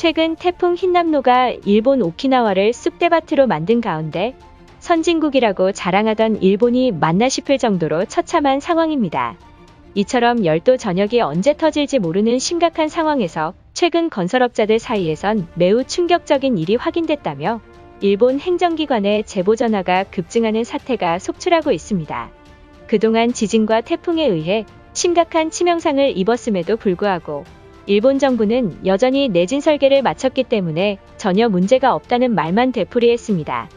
최근 태풍 흰남노가 일본 오키나와를 쑥대밭으로 만든 가운데 선진국이라고 자랑하던 일본이 맞나 싶을 정도로 처참한 상황입니다. 이처럼 열도 전역이 언제 터질지 모르는 심각한 상황에서 최근 건설업자들 사이에선 매우 충격적인 일이 확인됐다며 일본 행정기관의 제보 전화가 급증하는 사태가 속출하고 있습니다. 그동안 지진과 태풍에 의해 심각한 치명상을 입었음에도 불구하고 일본 정부는 여전히 내진 설계를 마쳤기 때문에 전혀 문제가 없다는 말만 되풀이했습니다.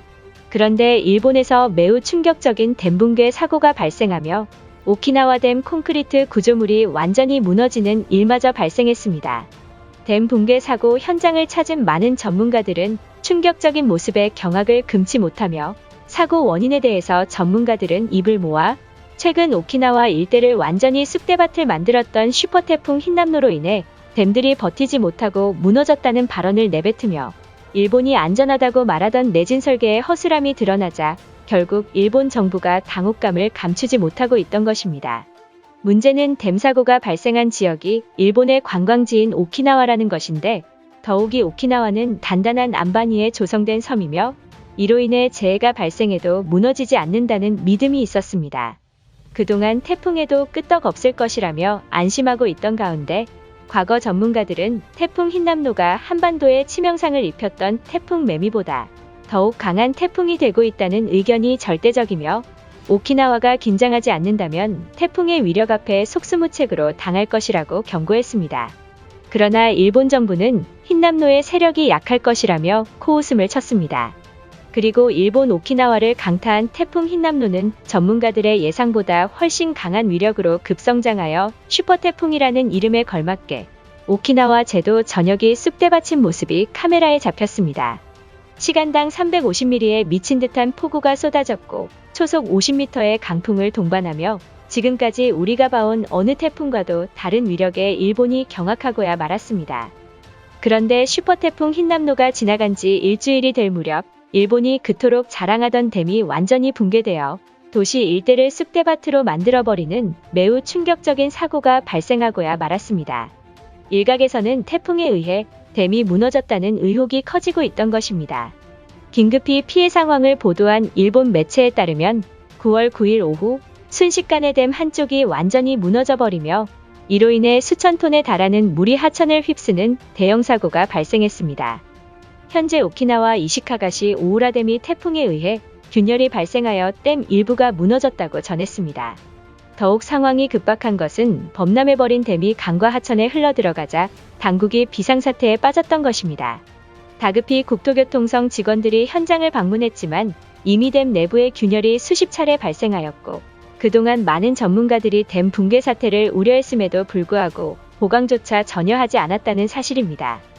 그런데 일본에서 매우 충격적인 댐 붕괴 사고가 발생하며 오키나와 댐 콘크리트 구조물이 완전히 무너지는 일마저 발생했습니다. 댐 붕괴 사고 현장을 찾은 많은 전문가들은 충격적인 모습에 경악을 금치 못하며 사고 원인에 대해서 전문가들은 입을 모아 최근 오키나와 일대를 완전히 쑥대밭을 만들었던 슈퍼태풍 흰남노로 인해 댐들이 버티지 못하고 무너졌다는 발언을 내뱉으며 일본이 안전하다고 말하던 내진 설계의 허술함이 드러나자 결국 일본 정부가 당혹감을 감추지 못하고 있던 것입니다. 문제는 댐 사고가 발생한 지역이 일본의 관광지인 오키나와라는 것인데 더욱이 오키나와는 단단한 안반위에 조성된 섬이며 이로 인해 재해가 발생해도 무너지지 않는다는 믿음이 있었습니다. 그동안 태풍에도 끄떡없을 것이라며 안심하고 있던 가운데 과거 전문가들은 태풍 흰남노가 한반도에 치명상을 입혔던 태풍 매미보다 더욱 강한 태풍이 되고 있다는 의견이 절대적이며 오키나와가 긴장하지 않는다면 태풍의 위력 앞에 속수무책으로 당할 것이라고 경고했습니다. 그러나 일본 정부는 흰남노의 세력이 약할 것이라며 코웃음을 쳤습니다. 그리고 일본 오키나와를 강타한 태풍 흰남노는 전문가들의 예상보다 훨씬 강한 위력으로 급성장하여 슈퍼태풍이라는 이름에 걸맞게 오키나와 제도 전역이 쑥대 받친 모습이 카메라에 잡혔습니다. 시간당 350mm의 미친 듯한 폭우가 쏟아졌고 초속 50m의 강풍을 동반하며 지금까지 우리가 봐온 어느 태풍과도 다른 위력의 일본이 경악하고야 말았습니다. 그런데 슈퍼태풍 흰남노가 지나간 지 일주일이 될 무렵 일본이 그토록 자랑하던 댐이 완전히 붕괴되어 도시 일대를 쑥대밭으로 만들어버리는 매우 충격적인 사고가 발생하고야 말았습니다. 일각에서는 태풍에 의해 댐이 무너졌다는 의혹이 커지고 있던 것입니다. 긴급히 피해 상황을 보도한 일본 매체에 따르면 9월 9일 오후 순식간에 댐 한쪽이 완전히 무너져버리며 이로 인해 수천 톤에 달하는 물이 하천을 휩쓰는 대형 사고가 발생했습니다. 현재 오키나와 이시카가시 오우라댐이 태풍에 의해 균열이 발생하여 댐 일부가 무너졌다고 전했습니다. 더욱 상황이 급박한 것은 범람해버린 댐이 강과 하천에 흘러들어가자 당국이 비상사태에 빠졌던 것입니다. 다급히 국토교통성 직원들이 현장을 방문했지만 이미 댐 내부의 균열이 수십 차례 발생하였고 그동안 많은 전문가들이 댐 붕괴 사태를 우려했음에도 불구하고 보강조차 전혀 하지 않았다는 사실입니다.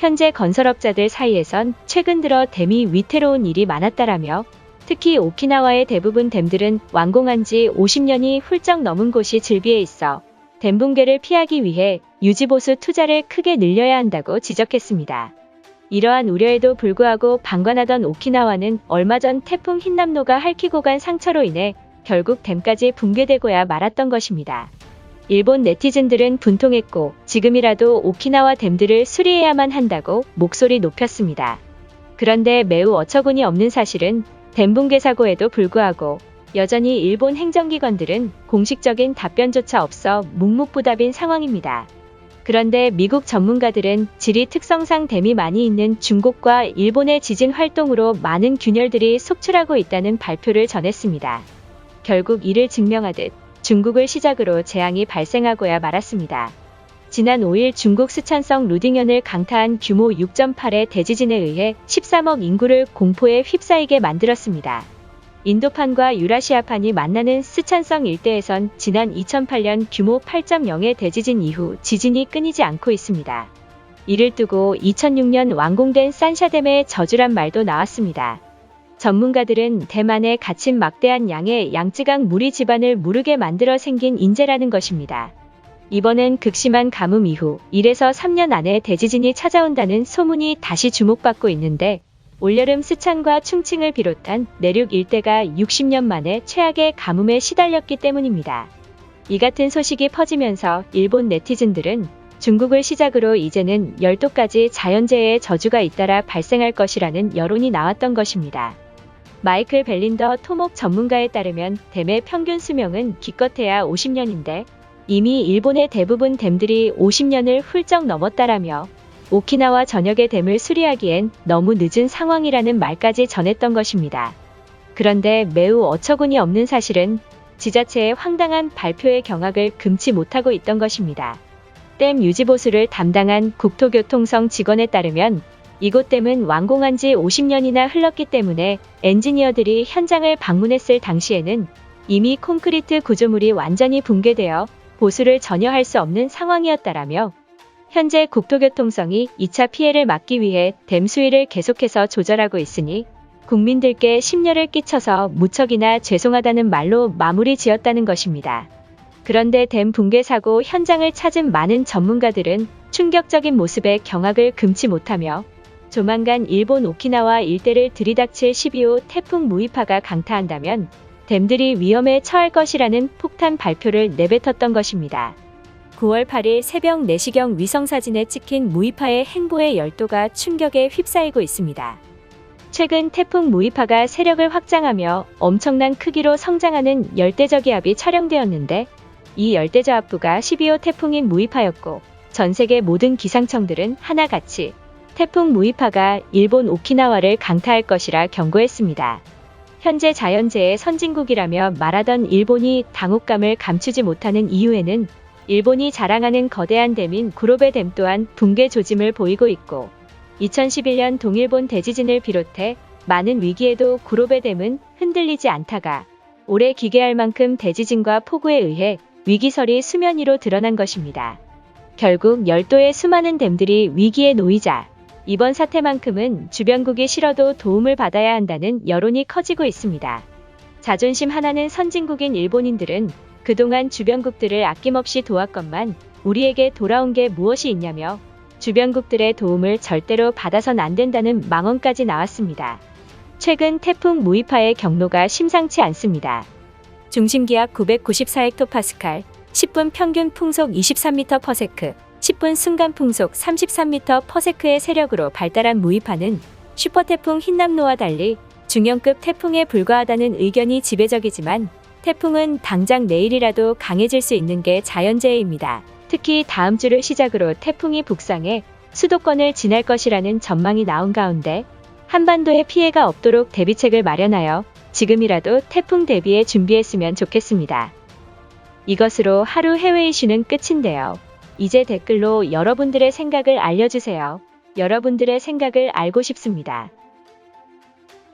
현재 건설업자들 사이에선 최근 들어 댐이 위태로운 일이 많았다라며 특히 오키나와의 대부분 댐들은 완공한 지 50년이 훌쩍 넘은 곳이 즐비해 있어 댐 붕괴를 피하기 위해 유지보수 투자를 크게 늘려야 한다고 지적했습니다. 이러한 우려에도 불구하고 방관하던 오키나와는 얼마 전 태풍 흰남노가 핥히고 간 상처로 인해 결국 댐까지 붕괴되고야 말았던 것입니다. 일본 네티즌들은 분통했고 지금이라도 오키나와 댐들을 수리해야만 한다고 목소리 높였습니다. 그런데 매우 어처구니 없는 사실은 댐 붕괴 사고에도 불구하고 여전히 일본 행정기관들은 공식적인 답변조차 없어 묵묵부답인 상황입니다. 그런데 미국 전문가들은 지리 특성상 댐이 많이 있는 중국과 일본의 지진 활동으로 많은 균열들이 속출하고 있다는 발표를 전했습니다. 결국 이를 증명하듯 중국을 시작으로 재앙이 발생하고야 말았습니다. 지난 5일 중국 스촨성 루딩현을 강타한 규모 6.8의 대지진에 의해 13억 인구를 공포에 휩싸이게 만들었습니다. 인도판과 유라시아판이 만나는 스촨성 일대에선 지난 2008년 규모 8.0의 대지진 이후 지진이 끊이지 않고 있습니다. 이를 두고 2006년 완공된 산샤댐의 저주란 말도 나왔습니다. 전문가들은 대만에 갇힌 막대한 양의 양쯔강 무리 집안을 무르게 만들어 생긴 인재라는 것입니다. 이번엔 극심한 가뭄 이후 1에서 3년 안에 대지진이 찾아온다는 소문이 다시 주목받고 있는데 올여름 스촨과 충칭을 비롯한 내륙 일대가 60년 만에 최악의 가뭄에 시달렸기 때문입니다. 이 같은 소식이 퍼지면서 일본 네티즌들은 중국을 시작으로 이제는 열도까지 자연재해의 저주가 잇따라 발생할 것이라는 여론이 나왔던 것입니다. 마이클 벨린더 토목 전문가에 따르면 댐의 평균 수명은 기껏해야 50년인데 이미 일본의 대부분 댐들이 50년을 훌쩍 넘었다라며 오키나와 전역의 댐을 수리하기엔 너무 늦은 상황이라는 말까지 전했던 것입니다. 그런데 매우 어처구니 없는 사실은 지자체의 황당한 발표의 경악을 금치 못하고 있던 것입니다. 댐 유지보수를 담당한 국토교통성 직원에 따르면 이곳 댐은 완공한 지 50년이나 흘렀기 때문에 엔지니어들이 현장을 방문했을 당시에는 이미 콘크리트 구조물이 완전히 붕괴되어 보수를 전혀 할 수 없는 상황이었다라며 현재 국토교통성이 2차 피해를 막기 위해 댐 수위를 계속해서 조절하고 있으니 국민들께 심려를 끼쳐서 무척이나 죄송하다는 말로 마무리 지었다는 것입니다. 그런데 댐 붕괴 사고 현장을 찾은 많은 전문가들은 충격적인 모습에 경악을 금치 못하며 조만간 일본 오키나와 일대를 들이닥칠 12호 태풍 무이파가 강타한다면 댐들이 위험에 처할 것이라는 폭탄 발표를 내뱉었던 것입니다. 9월 8일 새벽 4시경 위성사진에 찍힌 무이파의 행보의 열도가 충격에 휩싸이고 있습니다. 최근 태풍 무이파가 세력을 확장하며 엄청난 크기로 성장하는 열대저기압이 촬영되었는데 이 열대저압부가 12호 태풍인 무이파였고 전 세계 모든 기상청들은 하나같이 태풍 무이파가 일본 오키나와를 강타할 것이라 경고했습니다. 현재 자연재해 선진국이라며 말하던 일본이 당혹감을 감추지 못하는 이유에는 일본이 자랑하는 거대한 댐인 구로베 댐 또한 붕괴 조짐을 보이고 있고 2011년 동일본 대지진을 비롯해 많은 위기에도 구로베 댐은 흔들리지 않다가 올해 기괴할 만큼 대지진과 폭우에 의해 위기설이 수면 위로 드러난 것입니다. 결국 열도의 수많은 댐들이 위기에 놓이자 이번 사태만큼은 주변국이 싫어도 도움을 받아야 한다는 여론이 커지고 있습니다. 자존심 하나는 선진국인 일본인들은 그동안 주변국들을 아낌없이 도왔건만 우리에게 돌아온 게 무엇이 있냐며 주변국들의 도움을 절대로 받아선 안 된다는 망언까지 나왔습니다. 최근 태풍 무이파의 경로가 심상치 않습니다. 중심기압 994헥토파스칼, 10분 평균 풍속 23m/s, 10분 순간 풍속 33m/s의 세력으로 발달한 무이파는 슈퍼태풍 흰남노와 달리 중형급 태풍에 불과하다는 의견이 지배적이지만 태풍은 당장 내일이라도 강해질 수 있는 게 자연재해입니다. 특히 다음 주를 시작으로 태풍이 북상해 수도권을 지날 것이라는 전망이 나온 가운데 한반도에 피해가 없도록 대비책을 마련하여 지금이라도 태풍 대비에 준비했으면 좋겠습니다. 이것으로 하루 해외 이슈는 끝인데요. 이제 댓글로 여러분들의 생각을 알려주세요. 여러분들의 생각을 알고 싶습니다.